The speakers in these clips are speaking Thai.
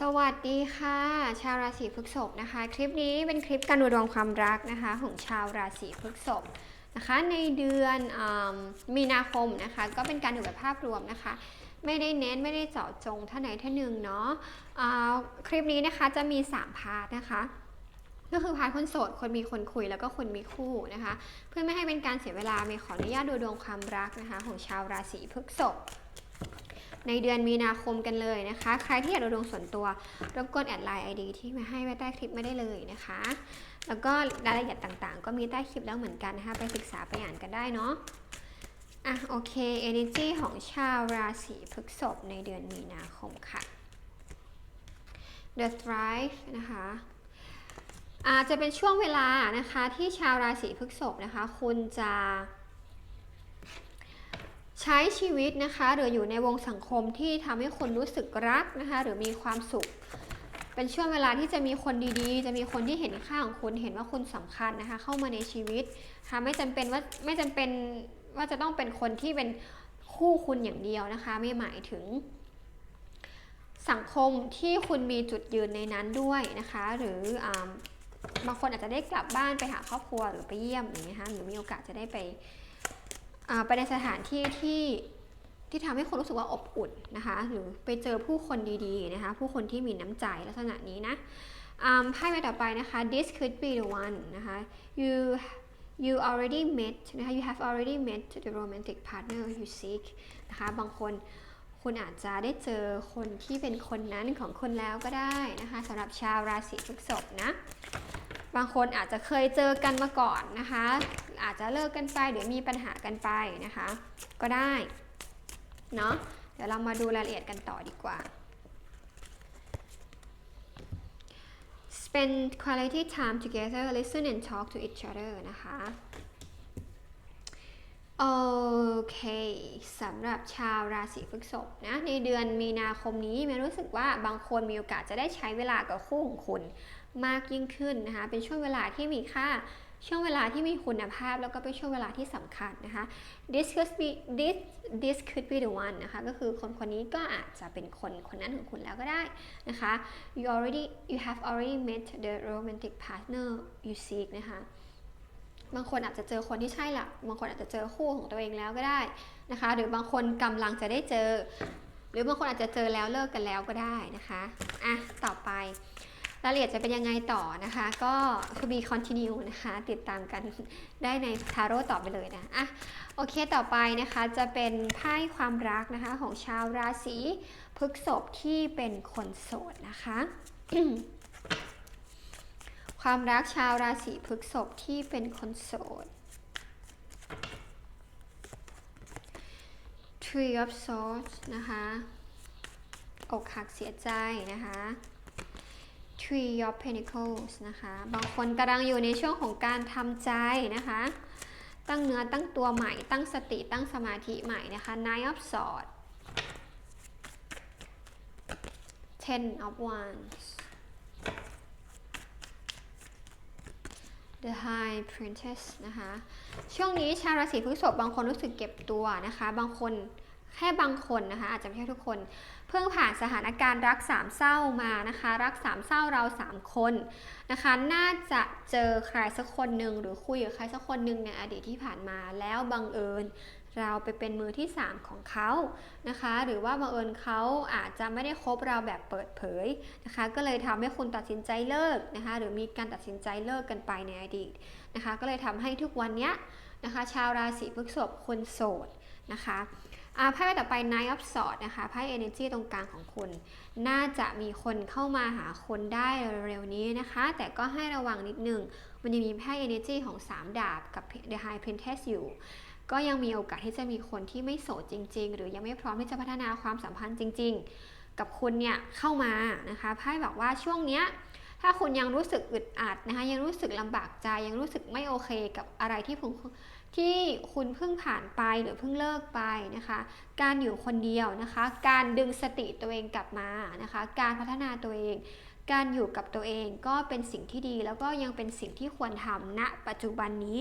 สวัสดีค่ะ ชาวราศีพฤษภนะคะ คลิปนี้เป็นคลิปการดูดวงความรักนะคะ ของชาวราศีพฤษภนะคะ ในเดือนอมีนาคมนะคะ ก็เป็นการดูแบบภาพรวมนะคะ ไม่ได้เน้นไม่ได้เจาะจงท่านไหนท่านหนึ่งเนาะอ่าคลิปนี้นะคะจะมี 3 พาร์ทนะคะก็คือพาร์ทคนโสด คนมีคนคุยแล้วก็คนมีคู่นะคะ เพื่อไม่ให้เป็นการเสียเวลาเมย์ขออนุญาตดูดวงความรักนะคะ ของชาวราศีพฤษภ ในเดือนมีนาคมกันเลยนะคะ ใครที่อยากดูดวงส่วนตัวรบกวนแอดไลน์ ID ที่มาให้ไว้ใต้คลิปไม่ได้เลยนะคะ แล้วก็รายละเอียดต่างๆ ก็มีใต้คลิปแล้วเหมือนกันนะคะไปศึกษาไปอ่านกันได้เนาะอะโอเค energy ของชาวราศีพฤษภในเดือนมีนาคมค่ะ The Thrive นะคะอาจจะเป็นช่วงเวลานะคะที่ชาวราศีพฤษภนะคะ คุณจะ ใช้ชีวิตนะคะหรืออยู่ในวงสังคมที่ทำให้คนรู้สึกรักนะคะ หรือมีความสุข เป็นช่วงเวลาที่จะมีคนดีๆ จะมีคนที่เห็นค่าของคุณเห็นว่าคุณสำคัญนะคะ เข้ามาในชีวิตค่ะไม่จำเป็นว่าไม่จำเป็นว่าจะต้องเป็นคนที่เป็นคู่คุณอย่างเดียวนะคะ ไม่หมายถึง สังคมที่คุณมีจุดยืนในนั้นด้วยนะคะ หรืออาบางคนอาจจะได้กลับบ้านไปหาครอบครัวหรือไปเยี่ยมอย่างเงี้ยคะหรือมีโอกาสจะได้ไป ไปในสถานที่ที่ที่ทำให้คนรู้สึกว่าอบอุ่นนะคะ หรือไปเจอผู้คนดีๆนะคะ ผู้คนที่มีน้ำใจลักษณะนี้นะอ่าไพ่ใบต่อไปนะคะ this could be the one นะคะ you you already met นะคะ you have already met the romantic partner you seek นะคะ บางคนคุณอาจจะได้เจอคนที่เป็นคนนั้นของคุณแล้วก็ได้นะคะสำหรับชาวราศีพฤษภนะ บางคนอาจจะเคยเจอกันมาก่อนนะคะ อาจจะเลิกกันไปหรือมีปัญหากันไปนะคะ ก็ได้เนาะเดี๋ยวเรามาดูรายละเอียดกันต่อดีกว่า spend quality time together listen and talk to each other นะคะ โอเคสำหรับชาวราศีพฤษภนะในเดือนมีนาคมนี้เมย์รู้สึกว่าบางคนมีโอกาสจะได้ใช้เวลากับคู่ของคุณมากยิ่งขึ้นนะคะเป็นช่วงเวลาที่มีค่าช่วงเวลาที่มีคุณภาพแล้วก็เป็นช่วงเวลาที่สำคัญนะคะ this could be this this could be the one นะคะก็คือคนคนนี้ก็อาจจะเป็นคนคนนั้นของคุณแล้วก็ได้นะคะ you already you have already met the romantic partner you seek นะคะ บางคนอาจจะเจอคนที่ใช่ละบางคนอาจจะเจอคู่ของตัวเองแล้วก็ได้นะคะ หรือบางคนกำลังจะได้เจอ หรือบางคนอาจจะเจอแล้วเลิกกันแล้วก็ได้นะคะอะต่อไปรายละเอียดจะเป็นยังไงต่อนะคะ ก็ to be continue นะคะ ติดตามกันได้ในทาโร่ต่อไปเลยนะอะโอเคต่อไปนะคะจะเป็นไพ่ความรักนะคะของชาวราศีพฤกษภที่เป็นคนโสดนะคะ ความรักชาวราศีพฤษภที่เป็นคนโสด Tree of Swords นะคะอกหักเสียใจนะคะ Tree of Pentacles นะคะ บางคนกำลังอยู่ในช่วงของการทำใจนะคะ ตั้งเนื้อตั้งตัวใหม่ ตั้งสติตั้งสมาธิใหม่นะคะ Nine of Swords Ten of Wands The High Princess นะคะ ช่วงนี้ชาวราศีพฤษภบางคนรู้สึกเก็บตัวนะคะ บางคนแค่บางคนนะคะอาจจะไม่ใช่ทุกคน เพิ่งผ่านสถานการณ์รักสามเศร้ามานะคะ รักสามเศร้าเราสามคนนะคะ น่าจะเจอใครสักคนหนึ่งหรือคุยกับใครสักคนหนึ่งในอดีตที่ผ่านมาแล้วบังเอิญ เราไปเป็นมือที่ 3 ของเขานะคะ หรือว่าบังเอิญเขาอาจจะไม่ได้คบเราแบบเปิดเผยนะคะ ก็เลยทำให้คุณตัดสินใจเลิกนะคะ หรือมีการตัดสินใจเลิกกันไปในอดีตนะคะ ก็เลยทำให้ทุกวันนี้นะคะ ชาวราศีพฤษภคนโสดนะคะอาไพ่ใบต่อไป Nine of Swords นะคะไพ่ Energy ตรงกลางของคุณ น่าจะมีคนเข้ามาหาคนได้เร็วๆนี้นะคะ แต่ก็ให้ระวังนิดนึง มันยังมีไพ่ Energy ของ 3 ดาบกับ The High Princess อยู่ ก็ยังมีโอกาสที่จะมีคนที่ไม่โสดจริง ๆ หรือยังไม่พร้อมที่จะพัฒนาความสัมพันธ์จริง ๆ กับคุณเนี่ยเข้ามานะคะไพ่บอกว่าช่วงเนี้ยถ้าคุณยังรู้สึกอึดอัดนะคะยังรู้สึกลำบากใจยังรู้สึกไม่โอเคกับอะไรที่ผมที่คุณเพิ่งผ่านไปหรือเพิ่งเลิกไปนะคะ การอยู่คนเดียวนะคะ การดึงสติตัวเองกลับมานะคะ การพัฒนาตัวเอง การอยู่กับตัวเองก็เป็นสิ่งที่ดี แล้วก็ยังเป็นสิ่งที่ควรทำณปัจจุบันนี้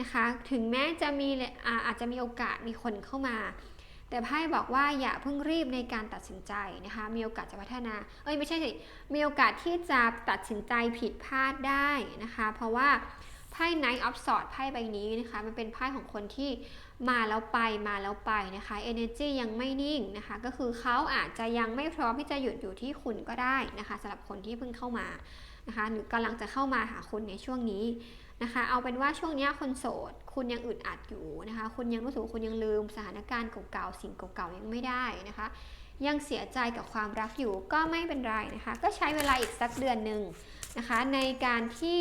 นะคะ ถึงแม้จะมีอาอาจจะมีโอกาสมีคนเข้ามา แต่ไพ่บอกว่าอย่าเพิ่งรีบในการตัดสินใจนะคะ มีโอกาสจะพัฒนา เอ้ยไม่ใช่สิมีโอกาสที่จะตัดสินใจผิดพลาดได้นะคะ เพราะว่าไพ่ Knight of Swords ไพ่ใบนี้นะคะ มันเป็นไพ่ของคนที่ มาแล้วไปมาแล้วไปนะคะ energy ยังไม่นิ่งนะคะ ก็คือเขาอาจจะยังไม่พร้อมที่จะหยุดอยู่ที่คุณก็ได้นะคะสำหรับคนที่เพิ่งเข้ามานะคะ หรือกำลังจะเข้ามาหาคุณในช่วงนี้นะคะ เอาเป็นว่าช่วงนี้คนโสด คุณยังอึดอัดอยู่นะคะ คุณยังรู้สึกคุณยังลืมสถานการณ์เก่าๆสิ่งเก่าๆยังไม่ได้นะคะ ยังเสียใจกับความรักอยู่ก็ไม่เป็นไรนะคะ ก็ใช้เวลาอีกสักเดือนหนึ่งนะคะ ในการที่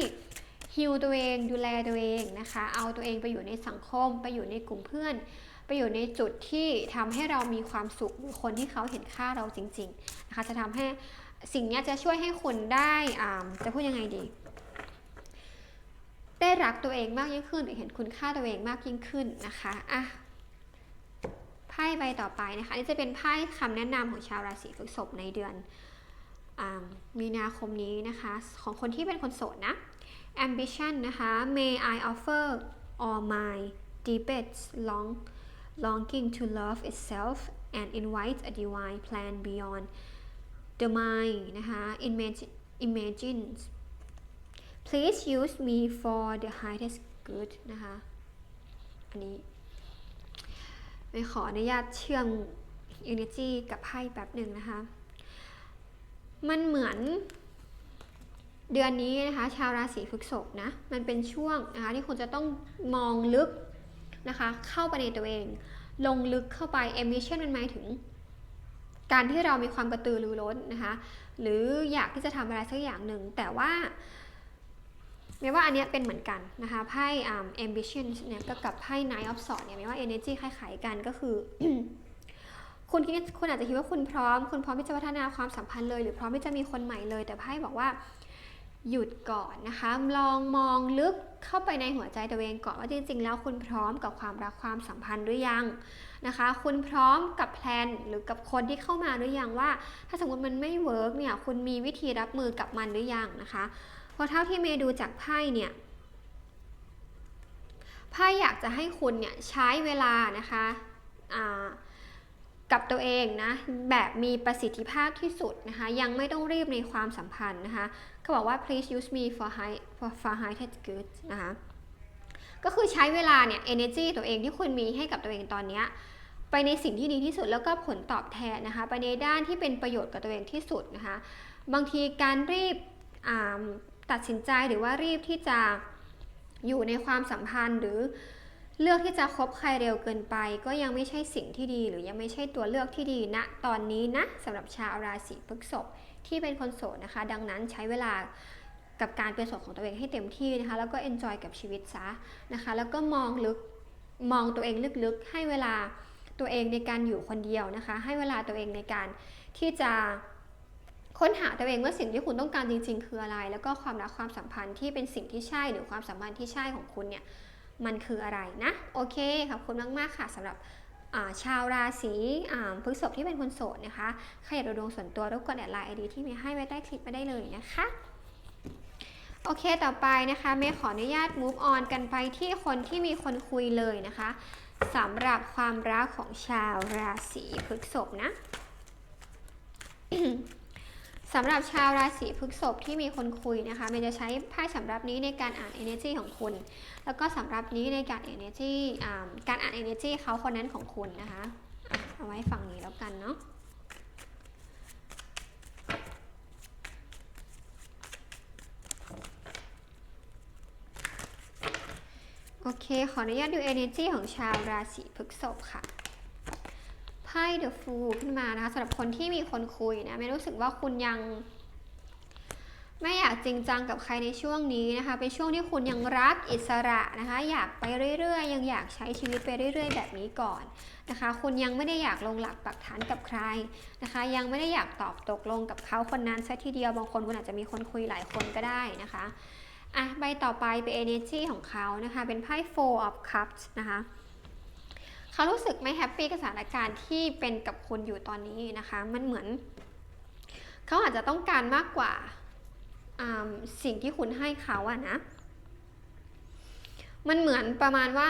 ฮิวตัวเองดูแลตัวเองนะคะ เอาตัวเองไปอยู่ในสังคม ไปอยู่ในกลุ่มเพื่อน ไปอยู่ในจุดที่ทำให้เรามีความสุขหรือคนที่เขาเห็นค่าเราจริงๆนะคะจะทำให้สิ่งนี้จะช่วยให้คุณได้อ่าจะพูดยังไงดีได้รักตัวเองมากยิ่งขึ้นหรือเห็นคุณค่าตัวเองมากยิ่งขึ้นนะคะอะไพ่ใบต่อไปนะคะนี่จะเป็นไพ่คำแนะนำของชาวราศีพฤษภในเดือนอมีนาคมนี้นะคะ ของคนที่เป็นคนโสดนะ ambition นะคะ may I offer all my debates long longing to love itself and invite a divine plan beyond the mind นะคะ imagine imagine please use me for the highest good นะคะ อันนี้ไม่ขออนุญาตเชื่อม energy กับไพ่แป๊บหนึ่งนะคะ มันเหมือน เดือนนี้นะคะ ชาวราศีพฤษภนะ มันเป็นช่วงนะคะที่คุณจะต้องมองลึกนะคะ เข้าไปในตัวเอง ลงลึกเข้าไป ambition มันหมายถึง การที่เรามีความกระตือรือร้นนะคะ หรืออยากที่จะทำอะไรสักอย่างหนึ่ง แต่ว่าไม่ว่าอันนี้เป็นเหมือนกันนะคะไพ่ um, ambition เนี่ยก็กับไพ่ nine of swords เนี่ยไม่ว่า energy คล้ายๆกันก็คือ คุณคิดคุณอาจจะคิดว่าคุณพร้อม คุณพร้อมที่จะพัฒนาความสัมพันธ์เลย หรือพร้อมที่จะมีคนใหม่เลย แต่ไพ่บอกว่า หยุดก่อนนะคะ ลองมองลึกเข้าไปในหัวใจตัวเองก่อนว่าจริงๆ แล้วคุณพร้อมกับความรักความสัมพันธ์หรือยังนะคะ คุณพร้อมกับแพลนหรือกับคนที่เข้ามาหรือยังว่า ถ้าสมมติมันไม่เวิร์กเนี่ยคุณมีวิธีรับมือกับมันหรือยังนะคะเพราะเท่าที่เมย์ดูจากไพ่เนี่ยไพ่อยากจะให้คุณเนี่ยใช้เวลานะคะอ่า กับตัวเองนะแบบมีประสิทธิภาพที่สุดนะคะยังไม่ต้องรีบในความสัมพันธ์นะคะเขาบอกว่า please use me for high for for highest good นะคะก็คือใช้เวลาเนี่ย energy ตัวเองที่คุณมีให้กับตัวเองตอนนี้ไปในสิ่งที่ดีที่สุดแล้วก็ผลตอบแทนนะคะไปในด้านที่เป็นประโยชน์กับตัวเองที่สุดนะคะบางทีการรีบตัดสินใจหรือว่ารีบที่จะอยู่ในความสัมพันธ์หรือ เลือกที่จะคบใครเร็วเกินไป ก็ยังไม่ใช่สิ่งที่ดี หรือยังไม่ใช่ตัวเลือกที่ดีณนะตอนนี้นะสำหรับชาวราศีพฤษภที่เป็นคนโสดนะคะ ดังนั้นใช้เวลากับการเป็นโสดของตัวเองให้เต็มที่นะคะ แล้วก็ enjoy กับชีวิตซะนะคะ แล้วก็มองลึกมองตัวเองลึกๆ ให้เวลาตัวเองในการอยู่คนเดียวนะคะ ให้เวลาตัวเองในการที่จะค้นหาตัวเองว่าสิ่งที่คุณต้องการจริง ๆ คืออะไร แล้วก็ความรักความสัมพันธ์ที่เป็นสิ่งที่ใช่หรือความสัมพันธ์ที่ใช่ของคุณเนี่ย มันคืออะไรนะ โอเคขอบคุณมากๆค่ะสำหรับชาวราศีพฤษภที่เป็นคนโสดนะคะใครอยากดูดวงส่วนตัวรบกวนแอดไลน์ไอดีที่มีให้ไว้ใต้คลิปมาได้เลยนะคะ โอเคต่อไปนะคะเมย์ขออนุญาต move on กันไปที่คนที่มีคนคุยเลยนะคะสำหรับความรักของชาวราศีพฤษภนะ สำหรับชาวราศีพฤษภที่มีคนคุยนะคะเมย์จะใช้ไพ่สำหรับนี้ในการอ่าน energy ของคุณ แล้วก็สำหรับนี้ในการ energy การอ่าน energy เขาคนนั้นของคุณนะคะเอาไว้ฝั่งนี้แล้วกันเนาะโอเค ขออนุญาตดู energy ของชาวราศีพฤษภค่ะ ไพ่ The Fool ขึ้นมานะคะสำหรับคนที่มีคนคุยนะไม่รู้สึกว่าคุณยัง ไม่อยากจริงจังกับใครในช่วงนี้นะคะ เป็นช่วงที่คุณยังรักอิสระนะคะ อยากไปเรื่อยๆ ยังอยากใช้ชีวิตไปเรื่อยๆ แบบนี้ก่อนนะคะ คุณยังไม่ได้อยากลงหลักปักฐานกับใครนะคะ ยังไม่ได้อยากตอบตกลงกับเขาคนนั้นซะทีเดียวบางคนคุณอาจจะมีคนคุยหลายคนก็ได้นะคะอะใบต่อไปเป็น energy ของเขานะคะ เป็นไพ่ four of cups นะคะ เขารู้สึกไม่แฮปปี้กับสถานการณ์ที่เป็นกับคุณอยู่ตอนนี้นะคะ มันเหมือน เขาอาจจะต้องการมากกว่าสิ่งที่คุณให้เขาอะนะ มันเหมือนประมาณว่า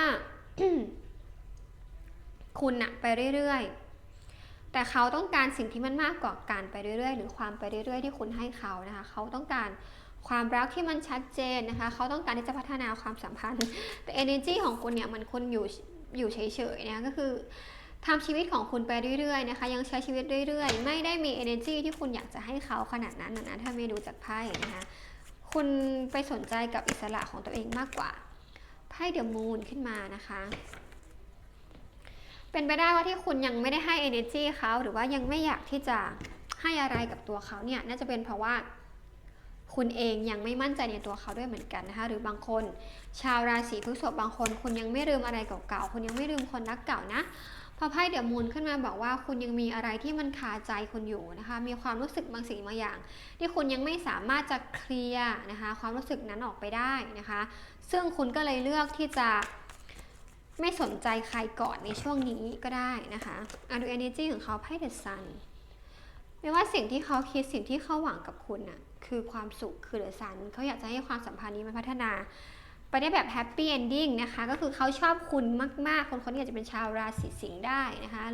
คุณอะไปเรื่อยๆ แต่เขาต้องการสิ่งที่มันมากกว่าการไปเรื่อยๆ หรือความไปเรื่อยๆ ที่คุณให้เขานะคะ เขาต้องการความรักที่มันชัดเจนนะคะ เขาต้องการที่จะพัฒนาความสัมพันธ์ แต่ energy ของคุณเนี่ยมันคุณอยู่ อยู่เฉยๆนะก็คือทำชีวิตของคุณไปเรื่อยๆนะคะ ยังใช้ชีวิตเรื่อยๆ ไม่ได้มี energy ที่คุณอยากจะให้เขาขนาดนั้นนะถ้าไม่ดูจากไพ่นะคะคุณไปสนใจกับอิสระของตัวเองมากกว่าไพ่เดอะมูนขึ้นมานะคะ เป็นไปได้ว่าที่คุณยังไม่ได้ให้ energy เขาหรือว่ายังไม่อยากที่จะให้อะไรกับตัวเขาเนี่ยน่าจะเป็นเพราะว่า คุณเองยังไม่มั่นใจในตัวเขาด้วยเหมือนกันนะคะ หรือบางคน ชาวราศีพฤษภบางคน คุณยังไม่ลืมอะไรเก่าๆ คุณยังไม่ลืมคนรักเก่านะพอไพ่เดอะมูนขึ้นมาบอกว่าคุณยังมีอะไรที่มันคาใจคุณอยู่นะคะ มีความรู้สึกบางสิ่งบางอย่าง ที่คุณยังไม่สามารถจะเคลียร์นะคะ ความรู้สึกนั้นออกไปได้นะคะ ซึ่งคุณก็เลยเลือกที่จะไม่สนใจใครก่อนในช่วงนี้ก็ได้นะคะอะดู energy ของเขาไพ่เดอะซันไม่ว่าสิ่งที่เขาคิดสิ่งที่เขาหวังกับคุณน่ะ คือความสุขคือเดอะซันเขาอยากจะให้ความสัมพันธ์นี้มันพัฒนา ไปได้แบบแฮปปี้เอนดิ้งนะคะ ก็คือเขาชอบคุณมากๆ คนคนนี้อาจจะเป็นชาวราศีสิงห์ได้นะคะ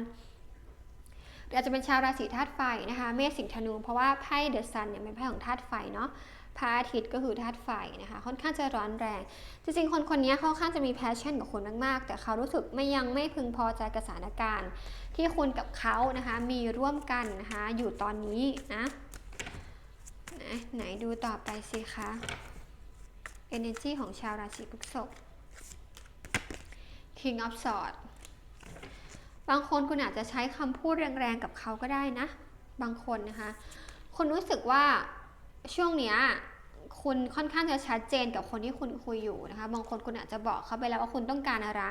หรืออาจจะเป็นชาวราศีธาตุไฟนะคะเมษสิงห์ธนู เพราะว่าไพ่เดอะซันเนี่ยเป็นไพ่ของธาตุไฟเนาะพระอาทิตย์ก็คือธาตุไฟนะคะ ค่อนข้างจะร้อนแรง จริงๆ คนคนนี้เขาค่อนข้างจะมีแพชชั่นกับคุณมากๆ แต่เขารู้สึกไม่ยังไม่พึงพอใจกับสถานการณ์ ที่คุณกับเขานะคะมีร่วมกันนะคะอยู่ตอนนี้นะ ไหนไหนดูต่อไปสิคะ energy ของชาวราศีพฤษภ King of Swords บางคนคุณอาจจะใช้คำพูดแรงๆกับเขาก็ได้นะ บางคนนะคะคุณรู้สึกว่าช่วงเนี้ยคุณค่อนข้างจะชัดเจนกับคนที่คุณคุยอยู่นะคะ บางคนคุณอาจจะบอกเขาไปแล้วว่าคุณต้องการอะไร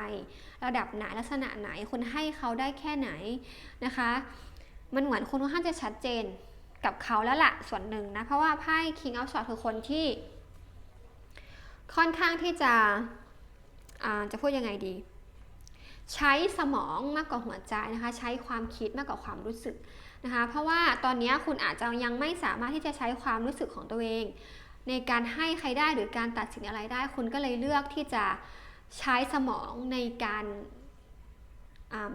ระดับไหนลักษณะไหน คุณให้เขาได้แค่ไหนนะคะ มันเหมือนคุณค่อนข้างจะชัดเจน กับเขาแล้วละส่วนหนึ่งนะ เพราะว่าไพ่ King of Swords คือคนที่ ค่อนข้างที่จะจะพูดยังไงดี ใช้สมองมากกว่าหัวใจนะคะ ใช้ความคิดมากกว่าความรู้สึกนะคะ เพราะว่าตอนนี้คุณอาจจะยังไม่สามารถที่จะใช้ความรู้สึกของตัวเอง ในการให้ใครได้หรือการตัดสินอะไรได้ คุณก็เลยเลือกที่จะใช้สมองในการ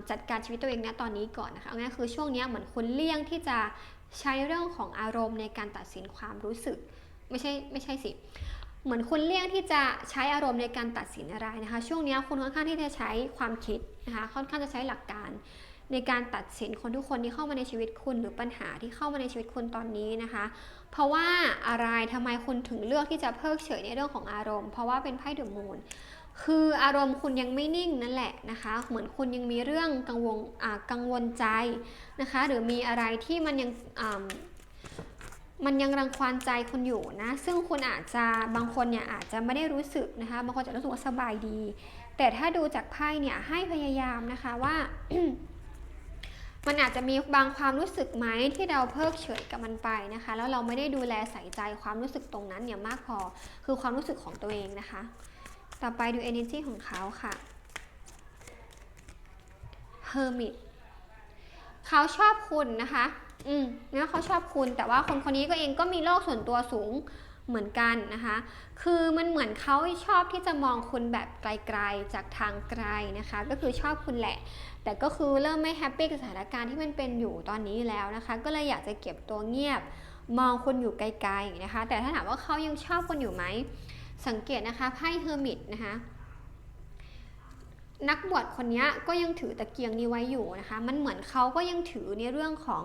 จัดการชีวิตตัวเองนะตอนนี้ก่อนนะคะงั้นคือช่วงนี้เหมือนคุณเลี่ยงที่จะ ใช้เรื่องของอารมณ์ในการตัดสินความรู้สึก ไม่ใช่ไม่ใช่สิ เหมือนคุณเลี่ยงที่จะใช้อารมณ์ในการตัดสินอะไรนะคะ ช่วงนี้คุณค่อนข้างที่จะใช้ความคิดนะคะค่อนข้างจะใช้หลักการในการตัดสินคนทุกคนที่เข้ามาในชีวิตคุณหรือปัญหาที่เข้ามาในชีวิตคุณตอนนี้นะคะ เพราะว่าอะไรทำไมคุณถึงเลือกที่จะเพิกเฉยในเรื่องของอารมณ์ เพราะว่าเป็นไพ่เดอะมูน คืออารมณ์คุณยังไม่นิ่งนั่นแหละนะคะ เหมือนคุณยังมีเรื่องกังวลกังวลใจนะคะ หรือมีอะไรที่มันยังมันยังรังควานใจคุณอยู่นะ ซึ่งคุณอาจจะบางคนเนี่ยอาจจะไม่ได้รู้สึกนะคะ บางคนจะรู้สึกว่าสบายดี แต่ถ้าดูจากไพ่เนี่ยให้พยายามนะคะว่า มันอาจจะมีบางความรู้สึกไหมที่เราเพิกเฉยกับมันไปนะคะ แล้วเราไม่ได้ดูแลใส่ใจความรู้สึกตรงนั้นเนี่ยมากพอ คือความรู้สึกของตัวเองนะคะ ต่อไปดู energy ของเขาค่ะ hermit เขาชอบคุณนะคะ อืมนะเขาชอบคุณ แต่ว่าคนคนนี้ก็เองก็มีโลกส่วนตัวสูงเหมือนกันนะคะ คือมันเหมือนเขาชอบที่จะมองคุณแบบไกลๆ จากทางไกลนะคะ ก็คือชอบคุณแหละ แต่ก็คือเริ่มไม่แฮปปี้กับสถานการณ์ที่มันเป็นอยู่ตอนนี้แล้วนะคะ ก็เลยอยากจะเก็บตัวเงียบ มองคุณอยู่ไกลๆนะคะ แต่ถ้าถามว่าเขายังชอบคุณอยู่ไหม สังเกตนะคะไพ่เฮอร์มิตนะคะนักบวชคนนี้ก็ยังถือตะเกียงนี้ไว้อยู่นะคะ มันเหมือนเขาก็ยังถือในเรื่องของ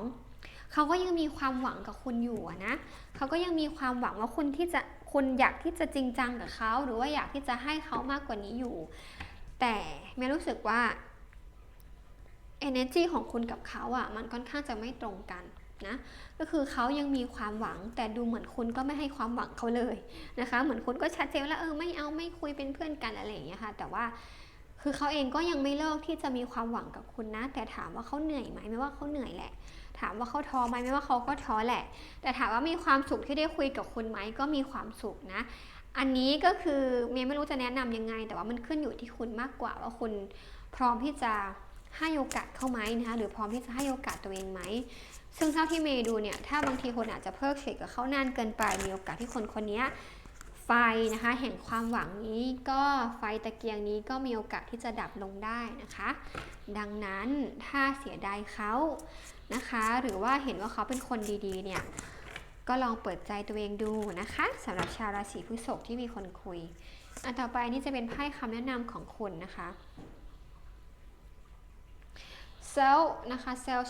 เขาก็ยังมีความหวังกับคุณอยู่นะ เขาก็ยังมีความหวังว่าคุณที่จะคุณอยากที่จะจริงจังกับเขา หรือว่าอยากที่จะให้เขามากกว่านี้อยู่ แต่ไม่รู้สึกว่า energy ของคุณกับเขาอะ่ะ มันค่อนข้างจะไม่ตรงกัน นะก็คือเขายังมีความหวัง แต่ดูเหมือนคุณก็ไม่ให้ความหวังเขาเลยนะคะ เหมือนคุณก็ชัดเจนแล้วเออไม่เอาไม่คุยเป็นเพื่อนกันอะไรอย่างเงี้ยค่ะ แต่ว่าคือเขาเองก็ยังไม่เลิกที่จะมีความหวังกับคุณนะ แต่ถามว่าเขาเหนื่อยไหมไม่ว่าเขาเหนื่อยแหละ ถามว่าเขาท้อไหมไม่ว่าเขาก็ท้อแหละ แต่ถามว่ามีความสุขที่ได้คุยกับคุณไหมก็มีความสุขนะ อันนี้ก็คือเมย์ไม่รู้จะแนะนํำยังไง แต่ว่ามันขึ้นอยู่ที่คุณมากกว่าว่าคุณพร้อมที่จะให้โอกาสเข้าไหมนะคะหรือพร้อมที่จะให้โอกาสตัวเองไหม ซึ่งเท่าที่เมย์ดูเนี่ยถ้าบางทีคนอาจจะเพิกเฉยกับเขานานเกินไปมีโอกาสที่คนคนนี้ไฟนะคะ แห่งความหวังนี้ก็ไฟตะเกียงนี้ก็มีโอกาสที่จะดับลงได้นะคะ ดังนั้นถ้าเสียดายเขานะคะ หรือว่าเห็นว่าเขาเป็นคนดีๆเนี่ยก็ลองเปิดใจตัวเองดูนะคะสำหรับชาวราศีพฤษภที่มีคนคุย อันต่อไปนี่จะเป็นไพ่คำแนะนำของคุณนะคะ self นะคะ self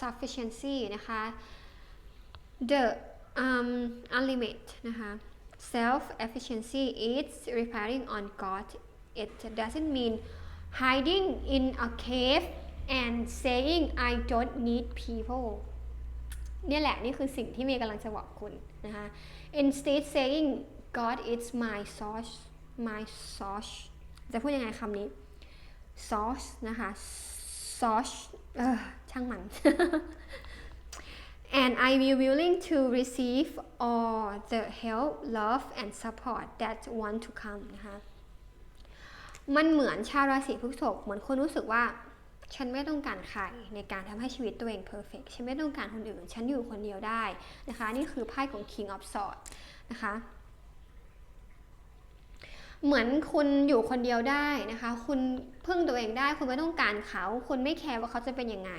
sufficiency นะคะ the um, unlimit นะคะ self efficiency is relying on God it doesn't mean hiding in a cave and saying I don't need people เนี่ยแหละ นี่คือสิ่งที่เมย์กำลังจะบอกคุณนะคะ instead saying God is my source my source จะพูดยังไงคำนี้ source นะคะ source เออ ช่างมัน and I will willing to receive all the help love and support that want to come นะคะมันเหมือนชาวราศีพฤษภเหมือนคนรู้สึกว่า ฉันไม่ต้องการใครในการทำให้ชีวิตตัวเองเพอร์เฟกฉันไม่ต้องการคนอื่น ฉันอยู่คนเดียวได้นะคะ นี่คือไพ่ของ King of Swords นะคะ เหมือนคุณอยู่คนเดียวได้นะคะ คุณพึ่งตัวเองได้ คุณไม่ต้องการเขา คุณไม่แคร์ว่าเขาจะเป็นยังไง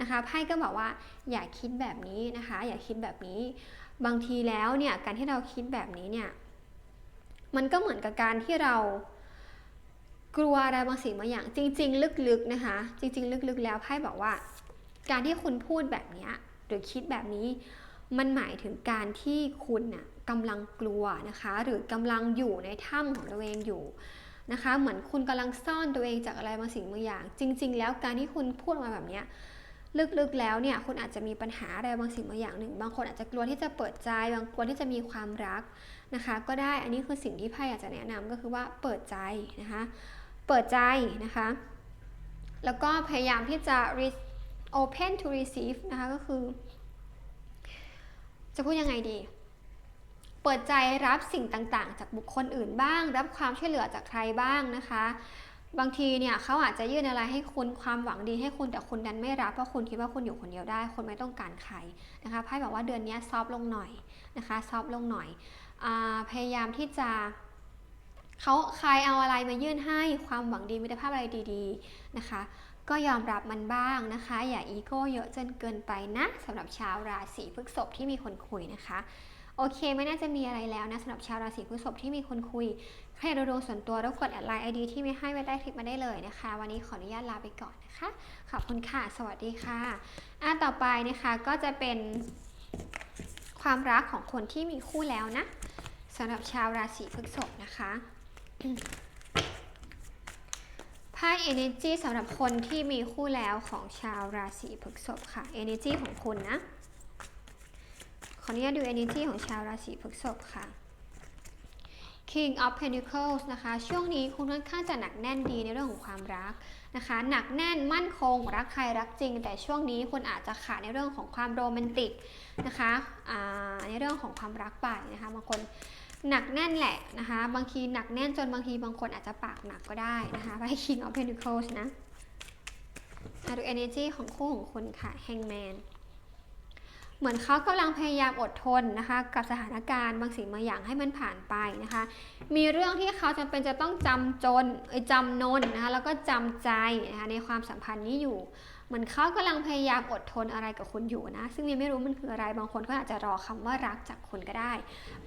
นะคะ ไพ่ก็บอกว่าอย่าคิดแบบนี้นะคะ อย่าคิดแบบนี้ บางทีแล้วเนี่ยการที่เราคิดแบบนี้เนี่ย มันก็เหมือนกับการที่เรากลัวอะไรบางสิ่งบางอย่าง จริง ๆ ลึกๆนะคะ จริง ๆ ลึกๆ แล้วไพ่บอกว่า การที่คุณพูดแบบนี้หรือคิดแบบนี้ มันหมายถึงการที่คุณน่ะ กำลังกลัวนะคะ หรือกำลังอยู่ในถ้ำของตัวเองอยู่นะคะ เหมือนคุณกำลังซ่อนตัวเองจากอะไรบางสิ่งบางอย่าง จริง ๆ แล้วการที่คุณพูดมาแบบนี้ลึกๆแล้วเนี่ยคุณอาจจะมีปัญหาอะไรบางสิ่งบางอย่างหนึ่ง บางคนอาจจะกลัวที่จะเปิดใจ บางกลัวที่จะมีความรักนะคะ ก็ได้อันนี้คือสิ่งที่ไพ่อยากจะแนะนำก็คือว่าเปิดใจนะคะ เปิดใจนะคะ แล้วก็พยายามที่จะ open to receive นะคะก็คือ จะพูดยังไงดี เปิดใจรับสิ่งต่างๆ จากบุคคลอื่นบ้าง รับความช่วยเหลือจากใครบ้างนะคะ บางทีเนี่ยเขาอาจจะยื่นอะไรให้คุณความหวังดีให้คุณแต่คุณดันไม่รับเพราะคุณคิดว่าคุณอยู่คนเดียวได้ คุณไม่ต้องการใครนะคะไพ่บอกว่าเดือนนี้ซอฟลงหน่อยนะคะซอฟลงหน่อยอพยายามที่จะเขาใครเอาอะไรมายื่นให้ความหวังดีมิตรภาพอะไรดีๆนะคะ ก็ยอมรับมันบ้างนะคะ อย่าอีโก้เยอะจนเกินไปนะสำหรับชาวราศีพฤษภที่มีคนคุยนะคะ โอเค ไม่น่าจะมีอะไรแล้วนะสำหรับชาวราศีพฤษภที่มีคนคุย ใครดูดวงส่วนตัวรบกวนแอดไลน์ไอดีที่ไม่ให้ไว้ใต้คลิปมาได้เลยนะคะ วันนี้ขออนุญาตลาไปก่อนนะคะ ขอบคุณค่ะ สวัสดีค่ะอะต่อไปนะคะก็จะเป็นความรักของคนที่มีคู่แล้วนะสำหรับชาวราศีพฤษภนะคะไพ่ Energy สำหรับคนที่มีคู่แล้วของชาวราศีพฤษภค่ะ Energy ของคุณนะ ขออนุญาตดู Energy ของชาวราศีพฤษภค่ะ King of Pentacles นะคะ ช่วงนี้คุณค่อนข้างจะหนักแน่นดีในเรื่องของความรักนะคะ หนักแน่นมั่นคง รักใครรักจริง แต่ช่วงนี้คุณอาจจะขาดในเรื่องของความโรแมนติกนะคะในเรื่องของความรักไปนะคะบางคนหนักแน่นแหละนะคะ บางทีหนักแน่นจนบางทีบางคนอาจจะปากหนักก็ได้นะคะไพ่ King of Pentacles นะดู energy ของคู่ของคุณค่ะ Hangman เหมือนเขากำลังพยายามอดทนนะคะกับสถานการณ์บางสิ่งบางอย่างให้มันผ่านไปนะคะ มีเรื่องที่เขาจำเป็นจะต้องจำจนจำนนนะคะแล้วก็จำใจนะคะในความสัมพันธ์นี้อยู่ เหมือนเขากำลังพยายามอดทนอะไรกับคุณอยู่นะซึ่งมีไม่รู้มันคืออะไร บางคนก็อาจจะรอคำว่ารักจากคุณก็ได้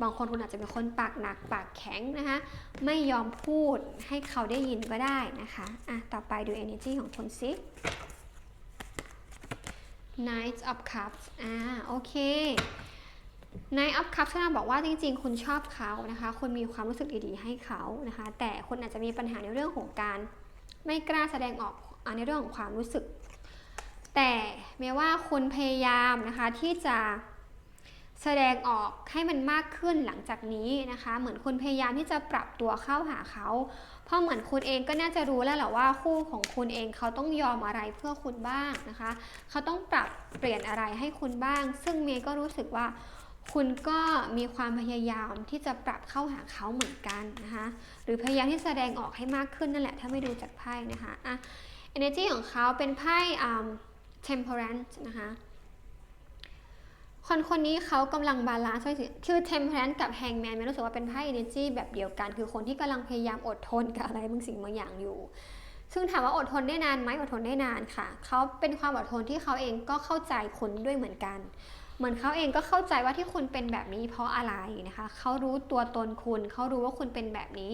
บางคนคุณอาจจะเป็นคนปากหนักปากแข็งนะคะไม่ยอมพูดให้เขาได้ยินก็ได้นะคะอะต่อไปดู energy ของคุณซิ Knight of Cups อ่า โอเค Knight of Cups ท่านบอกว่าจริงๆ คุณชอบเขานะคะ คุณมีความรู้สึกดีๆ ให้เขานะคะ แต่คุณอาจจะมีปัญหาในเรื่องของการ ไม่กล้าแสดงออกในเรื่องของความรู้สึก แต่แม้ว่าคุณพยายามนะคะที่จะ แสดงออกให้มันมากขึ้นหลังจากนี้นะคะ เหมือนคุณพยายามที่จะปรับตัวเข้าหาเขา เพราะเหมือนคุณเองก็น่าจะรู้แล้วแหละว่าคู่ของคุณเองเขาต้องยอมอะไรเพื่อคุณบ้างนะคะ เขาต้องปรับเปลี่ยนอะไรให้คุณบ้าง ซึ่งเมย์ก็รู้สึกว่า คุณก็มีความพยายามที่จะปรับเข้าหาเขาเหมือนกันนะคะ หรือพยายามที่แสดงออกให้มากขึ้นนั่นแหละ ถ้าไม่ดูจากไพ่นะคะอะ energy ของเขาเป็นไพ่ um, temperance นะคะ คนคนนี้เขากำลังบาลานซ์ไว้คือ temperance กับ hangman มันรู้สึกว่าเป็นไพ่ energy แบบเดียวกัน คือคนที่กำลังพยายามอดทนกับอะไรบางสิ่งบางอย่างอยู่ ซึ่งถามว่าอดทนได้นานไหมอดทนได้นานค่ะ เขาเป็นความอดทนที่เขาเองก็เข้าใจคุณด้วยเหมือนกัน เหมือนเขาเองก็เข้าใจว่าที่คุณเป็นแบบนี้เพราะอะไรนะคะ เขารู้ตัวตนคุณ เขารู้ว่าคุณเป็นแบบนี้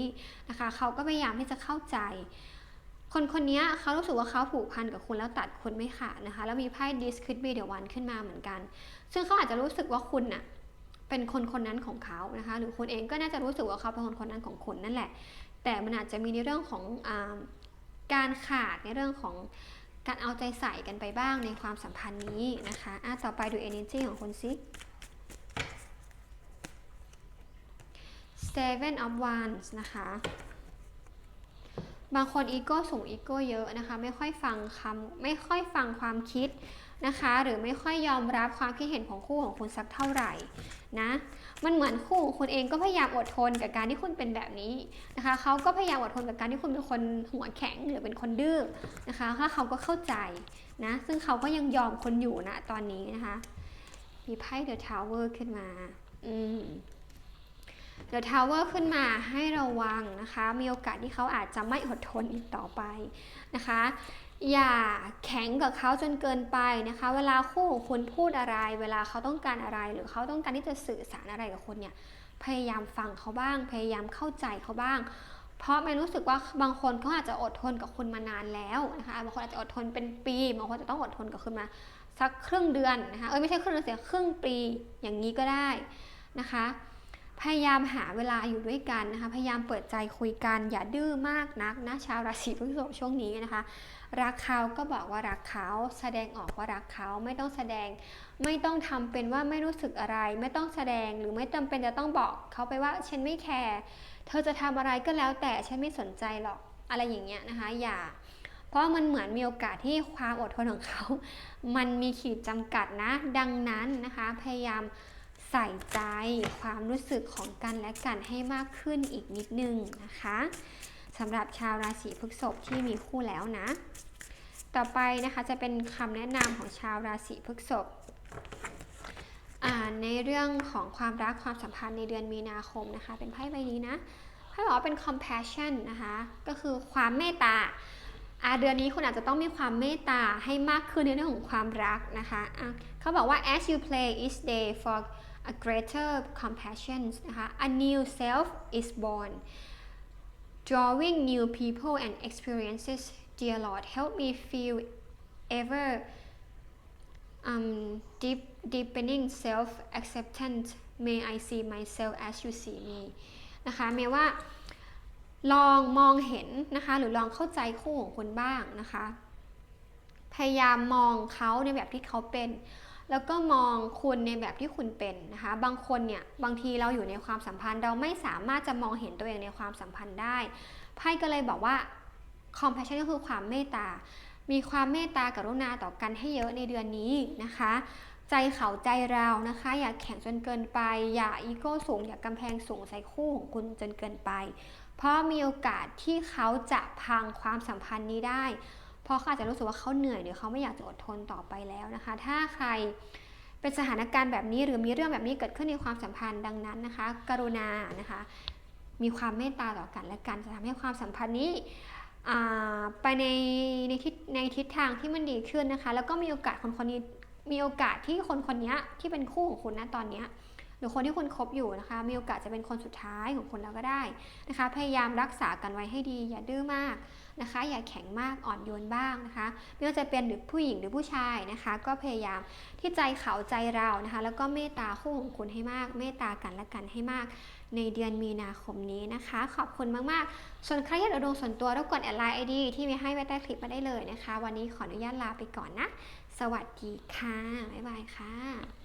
นะคะ เขาก็พยายามที่จะเข้าใจคนคนนี้เขารู้สึกว่าเขาผูกพันกับคุณแล้วตัดคุณไม่ขาดนะคะ แล้วมีไพ่ this could be the one ขึ้นมาเหมือนกัน ซึ่งเขาอาจจะรู้สึกว่าคุณน่ะเป็นคนคนนั้นของเขานะคะ หรือคุณเองก็น่าจะรู้สึกว่าเขาเป็นคนคนนั้นของคุณนั่นแหละ แต่มันอาจจะมีในเรื่องของอการขาดในเรื่องของการเอาใจใส่กันไปบ้างในความสัมพันธ์นี้นะคะอะต่อไปดู energy ของคุณสิ seven of wands นะคะ บางคนอีโก้สูงอีโก้เยอะนะคะ ไม่ค่อยฟังคำไม่ค่อยฟังความคิด นะคะ หรือไม่ค่อยยอมรับความคิดเห็นของคู่ของคุณสักเท่าไหร่นะมันเหมือนคู่ของคุณเองก็พยายามอดทนกับการที่คุณเป็นแบบนี้นะคะเขาก็พยายามอดทนกับการที่คุณเป็นคนหัวแข็งหรือเป็นคนดื้อนะคะถ้าเขาก็เข้าใจนะซึ่งเขาก็ยังยอมคนอยู่นะตอนนี้นะคะมีไพ่ The Tower ขึ้นมาอืม The Tower ขึ้นมาให้ระวังนะคะ มีโอกาสที่เขาอาจจะไม่อดทนอีกต่อไปนะคะ อย่าแข็งกับเขาจนเกินไปนะคะ เวลาคู่ของคุณพูดอะไร เวลาเขาต้องการอะไร หรือเขาต้องการที่จะสื่อสารอะไรกับคุณเนี่ย พยายามฟังเขาบ้าง พยายามเข้าใจเขาบ้าง เพราะไม่รู้สึกว่าบางคนเขาอาจจะอดทนกับคุณมานานแล้วนะคะ บางคนอาจจะอดทนเป็นปี บางคนจะต้องอดทนกับคุณมาสักครึ่งเดือนนะคะ เอ้ยไม่ใช่ครึ่งเดือนเสียครึ่งปีอย่างนี้ก็ได้นะคะ พยายามหาเวลาอยู่ด้วยกันนะคะ พยายามเปิดใจคุยกัน อย่าดื้อมากนักนะชาวราศีพฤษภช่วงนี้นะคะ รักเขาก็บอกว่ารักเขาแสดงออกว่ารักเขาไม่ต้องแสดง ไม่ต้องทำเป็นว่าไม่รู้สึกอะไร ไม่ต้องแสดงหรือไม่จำเป็นจะต้องบอกเขาไปว่าฉันไม่แคร์เธอจะทำอะไรก็แล้วแต่ฉันไม่สนใจหรอกอะไรอย่างเงี้ยนะคะ อย่า เพราะมันเหมือนมีโอกาสที่ความอดทนของเขา มันมีขีดจำกัดนะ ดังนั้นนะคะ พยายามใส่ใจความรู้สึกของกันและกันให้มากขึ้นอีกนิดนึงนะคะ สำหรับชาวราศีพฤษภที่มีคู่แล้วนะ ต่อไปนะคะจะเป็นคำแนะนำของชาวราศีพฤษภในเรื่องของความรักความสัมพันธ์ในเดือนมีนาคมนะคะ เป็นไพ่ใบนี้นะไพ่บอกว่าเป็น compassion นะคะ ก็คือความเมตตาเดือนนี้คุณอาจจะต้องมีความเมตตาให้มากขึ้นในเรื่องของความรักนะคะะเขาบอกว่า as you play each day for a greater compassion นะคะ a new self is born drawing new people and experiences dear Lord help me feel ever um, deep deepening self acceptance may I see myself as you see me นะคะเมย์ว่าลองมองเห็นนะคะ หรือลองเข้าใจคู่ของคุณบ้างนะคะ พยายามมองเขาในแบบที่เขาเป็น แล้วก็มองคุณในแบบที่คุณเป็นนะคะ บางคนเนี่ยบางทีเราอยู่ในความสัมพันธ์ เราไม่สามารถจะมองเห็นตัวเองในความสัมพันธ์ได้ไพ่ก็เลยบอกว่า compassion ก็คือความเมตตา มีความเมตตากรุณาต่อกันให้เยอะในเดือนนี้นะคะ ใจเขาใจเรานะคะ อย่าแข็งจนเกินไป อย่าอีโก้สูง อย่ากำแพงสูงใส่คู่ของคุณจนเกินไป เพราะมีโอกาสที่เขาจะพังความสัมพันธ์นี้ได้ ราะเขาอาจจะรู้สึกว่าเขาเหนื่อยหรือเขาไม่อยากจะอดทนต่อไปแล้วนะคะ ถ้าใครเป็นสถานการณ์แบบนี้หรือมีเรื่องแบบนี้เกิดขึ้นในความสัมพันธ์ดังนั้นนะคะ กรุณานะคะ มีความเมตตาต่อกันและกันจะทำให้ความสัมพันธ์นี้ไปในในทิศในทิศทางที่มันดีขึ้นนะคะ แล้วก็มีโอกาสคนคนนี้มีโอกาสที่คนคนนี้ที่เป็นคู่ของคุณนะตอนนี้หรือคนที่คุณคบอยู่นะคะ มีโอกาสจะเป็นคนสุดท้ายของคุณแล้วก็ได้นะคะ พยายามรักษากันไว้ให้ดีอย่าดื้อมาก นะคะ อย่าแข็งมากอ่อนโยนบ้างนะคะ ไม่ว่าจะเป็นหรือผู้หญิงหรือผู้ชายนะคะ ก็พยายามที่ใจเขาใจเรานะคะ แล้วก็เมตตาคู่ของคุณให้มาก เมตตากันและกันให้มาก ในเดือนมีนาคมนี้นะคะ ขอบคุณมากๆ ส่วนใครอยากดูดวงส่วนตัวรบกวนแอดไลน์ไอดีที่มีให้ไว้ใต้คลิปมาได้เลยนะคะ วันนี้ขออนุญาตลาไปก่อนนะ สวัสดีค่ะบ๊ายบายค่ะ